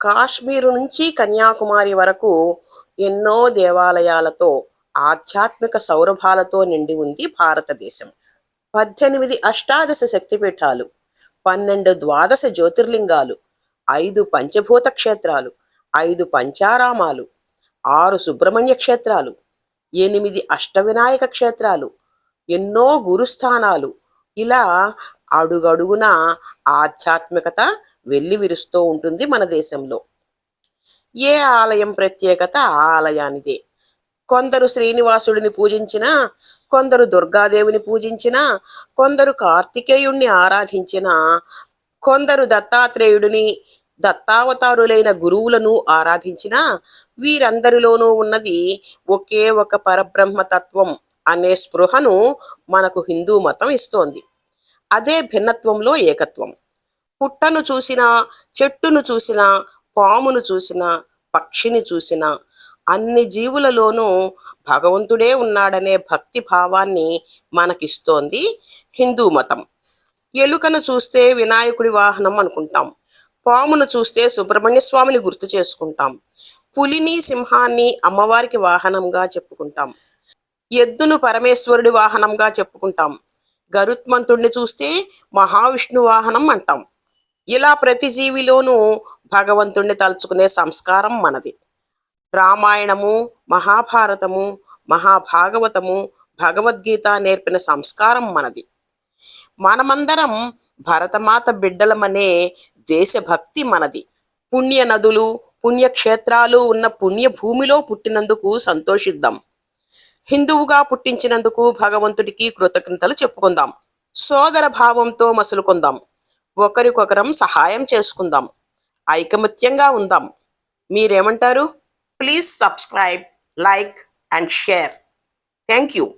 కాశ్మీరు నుంచి కన్యాకుమారి వరకు ఎన్నో దేవాలయాలతో ఆధ్యాత్మిక సౌరభాలతో నిండి ఉంది భారతదేశం. పద్దెనిమిది అష్టాదశ శక్తిపీఠాలు పన్నెండు ద్వాదశ జ్యోతిర్లింగాలు ఐదు పంచభూత క్షేత్రాలు ఐదు పంచారామాలు ఆరు సుబ్రహ్మణ్య క్షేత్రాలు ఎనిమిది అష్టవినాయక క్షేత్రాలు ఎన్నో గురుస్థానాలు ఇలా అడుగడుగున ఆధ్యాత్మికత వెల్లివిరుస్తూ ఉంటుంది మన దేశంలో. ఏ ఆలయం ప్రత్యేకత? ఆ ఆలయానిదే. కొందరు శ్రీనివాసుడిని పూజించిన కొందరు దుర్గాదేవిని పూజించిన కొందరు కార్తికేయుణ్ణి ఆరాధించిన కొందరు దత్తాత్రేయుడిని దత్తావతారులైన గురువులను ఆరాధించిన వీరందరిలోనూ ఉన్నది ఒకే ఒక పరబ్రహ్మ తత్వం అనే స్పృహను మనకు హిందూ మతం ఇస్తోంది. అదే భిన్నత్వంలో ఏకత్వం. పుట్టను చూసినా చెట్టును చూసినా పామును చూసినా పక్షిని చూసినా అన్ని జీవులలోనూ భగవంతుడే ఉన్నాడనే భక్తి భావాన్ని మనకిస్తోంది హిందూ మతం. ఎలుకను చూస్తే వినాయకుడి వాహనం అనుకుంటాం. పామును చూస్తే సుబ్రహ్మణ్య స్వామిని గుర్తు చేసుకుంటాం. పులిని సింహాన్ని అమ్మవారికి వాహనంగా చెప్పుకుంటాం. ఎద్దును పరమేశ్వరుడి వాహనంగా చెప్పుకుంటాం. గరుత్మంతుణ్ణి చూస్తే మహావిష్ణు వాహనం అంటాం. ఇలా ప్రతి జీవిలోనూ భగవంతుణ్ణి తలుచుకునే సంస్కారం మనది. రామాయణము మహాభారతము మహాభాగవతము భగవద్గీత నేర్పిన సంస్కారం మనది. మనమందరం భరతమాత బిడ్డలమనే దేశభక్తి మనది. పుణ్య నదులు పుణ్యక్షేత్రాలు ఉన్న పుణ్యభూమిలో పుట్టినందుకు సంతోషిద్దాం. హిందువుగా పుట్టించినందుకు భగవంతుడికి కృతజ్ఞతలు చెప్పుకుందాం. సోదర భావంతో మసులుకుందాం. ఒకరికొకరం సహాయం చేసుకుందాం. ఐకమత్యంగా ఉందాం. మీరేమంటారు? Please subscribe like and share. Thank you.